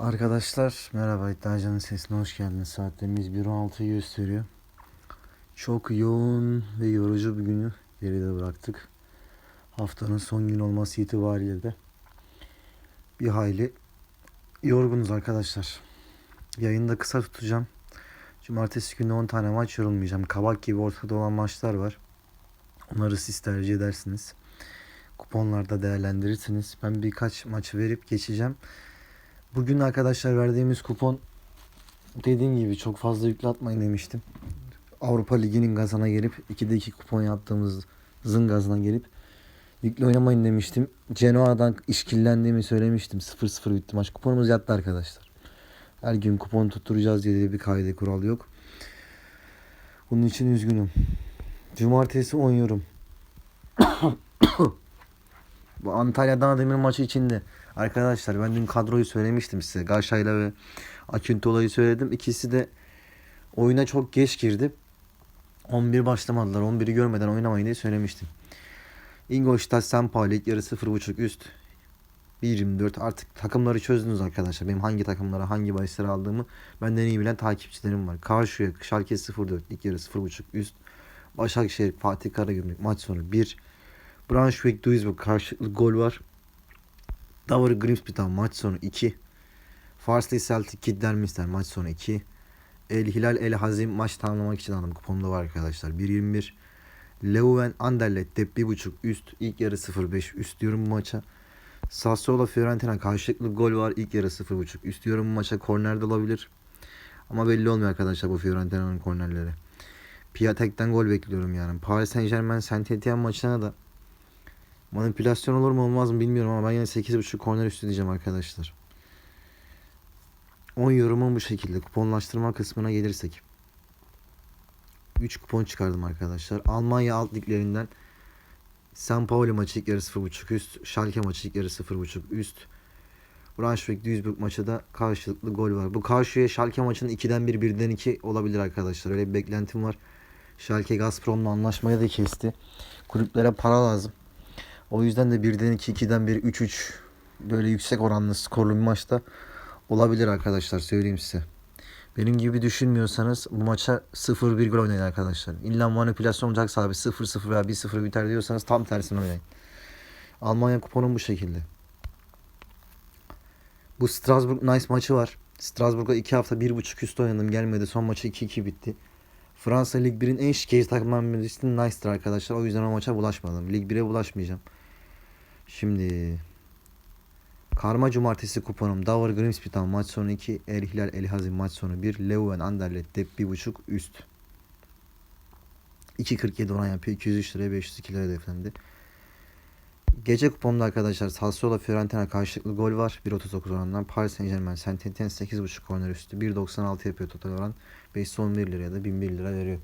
Arkadaşlar merhaba İddiacı'nın sesine hoş geldiniz. Saatlerimiz 1.16'yı gösteriyor. Çok yoğun ve yorucu bir günü geride bıraktık. Haftanın son gün olması itibariyle de bir hayli yorgunuz arkadaşlar. Yayını da kısa tutacağım. Cumartesi günü 10 tane maç yorulmayacağım. Kabak gibi ortada olan maçlar var. Onları siz tercih edersiniz. Kuponlarda değerlendirirsiniz. Ben birkaç maçı verip geçeceğim. Bugün arkadaşlar verdiğimiz kupon dediğim gibi çok fazla yüklatmayın demiştim. Avrupa Ligi'nin gazına gelip 2'de 2 kupon yaptığımızın gazına gelip yükle oynamayın demiştim. Genoa'dan işkillendiğimi söylemiştim. 0-0 bitti maç. Kuponumuz yattı arkadaşlar. Her gün kupon tutturacağız diye bir kaide kural yok. Bunun için üzgünüm. Cumartesi oynuyorum. Bu Antalya'dan Demir maçı içinde. Arkadaşlar ben dün kadroyu söylemiştim size. Gaşayla ve Akintola'yı söyledim. İkisi de oyuna çok geç girdi. 11 başlamadılar. 11'i görmeden oynamayın diye söylemiştim. Ingolstadt ilk yarı 0.5 üst. 1.24 artık takımları çözdünüz arkadaşlar. Benim hangi takımlara hangi bahisleri aldığımı benden iyi bilen takipçilerim var. Karşıya Schalke 0.4 ilk yarı 0.5 üst. Başakşehir Fatih Karagümrük maç sonu 1. Braunschweig Duisburg karşılıklı gol var. Davor Grimsby'den maç sonu 2. Farsley Celtic Kidderminster maç sonu 2. El Hilal El Hazim maç tamamlamak için aldım. Kuponumda var arkadaşlar. 1.21. Leuven Anderlecht dep 1.5 üst. ilk yarı 0.5 üst diyorum bu maça. Sassuolo Fiorentina karşılıklı gol var. ilk yarı 0.5 üst diyorum bu maça. Korner de olabilir. Ama belli olmuyor arkadaşlar bu Fiorentina'nın kornerleri. Piatek'ten gol bekliyorum yani. Paris Saint Germain Saint Etienne maçına da manipülasyon olur mu olmaz mı bilmiyorum ama ben yine 8.5 korner üstü diyeceğim arkadaşlar. 10 yorumum bu şekilde. Kuponlaştırma kısmına gelirsek. 3 kupon çıkardım arkadaşlar. Almanya alt liglerinden San Pauli maçı ilk yarı 0.5 üst. Schalke maçı ilk yarı 0.5 üst. Braunschweig Duisburg maçı da karşılıklı gol var. Bu karşıya Schalke maçının 2'den 1 1'den 2 olabilir arkadaşlar. Öyle bir beklentim var. Schalke Gazprom'la anlaşmayı da kesti. Kulüplere para lazım. O yüzden de 1'den 2, 2'den 1, 3 3 böyle yüksek oranlı skorlu bir maçta olabilir arkadaşlar söyleyeyim size. Benim gibi düşünmüyorsanız bu maça 0-1 gol oynayın arkadaşlar. İlla manipülasyon olacaksa abi 0-0 veya 1-0 biter diyorsanız tam tersini oynayın. Almanya kuponum bu şekilde. Bu Strasbourg Nice maçı var. Strasbourg'a 2 hafta 1.5 üstü oynadım gelmedi. Son maçı 2-2 bitti. Fransa Lig 1'in en şikayet takımlarından birisi Nice'dır arkadaşlar. O yüzden o maça bulaşmadım. Lig 1'e bulaşmayacağım. Şimdi Karma Cumartesi kuponum Davor Grimsby'den maç sonu 2, El Hilal El Hazim maç sonu 1, Leuven Anderlecht dep 1.5 üst. 2.47 oran yapıyor. 203 liraya 502 lira hedeflendi. Gece kuponda arkadaşlar Sassuolo Fiorentina karşılıklı gol var. 1.39 orandan. Paris Saint Germain Saint Etienne 8.5 korner üstü. 1.96 yapıyor total oran. 511 liraya da 1001 lira veriyor.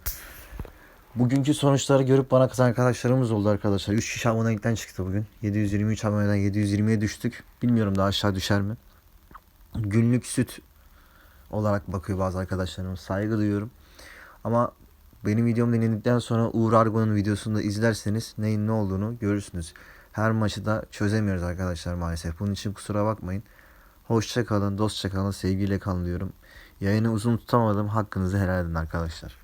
Bugünkü sonuçları görüp bana kızan arkadaşlarımız oldu arkadaşlar. 3 kişi abonelikten çıktı bugün. 723 aboneden 720'ye düştük. Bilmiyorum daha aşağı düşer mi? Günlük süt olarak bakıyor bazı arkadaşlarımız. Saygı duyuyorum. Ama benim videomu dinledikten sonra Uğur Argo'nun videosunu da izlerseniz neyin ne olduğunu görürsünüz. Her maçı da çözemiyoruz arkadaşlar maalesef. Bunun için kusura bakmayın. Hoşça kalın, dostça kalın, sevgiyle kalın diyorum. Yayını uzun tutamadım. Hakkınızı helal edin arkadaşlar.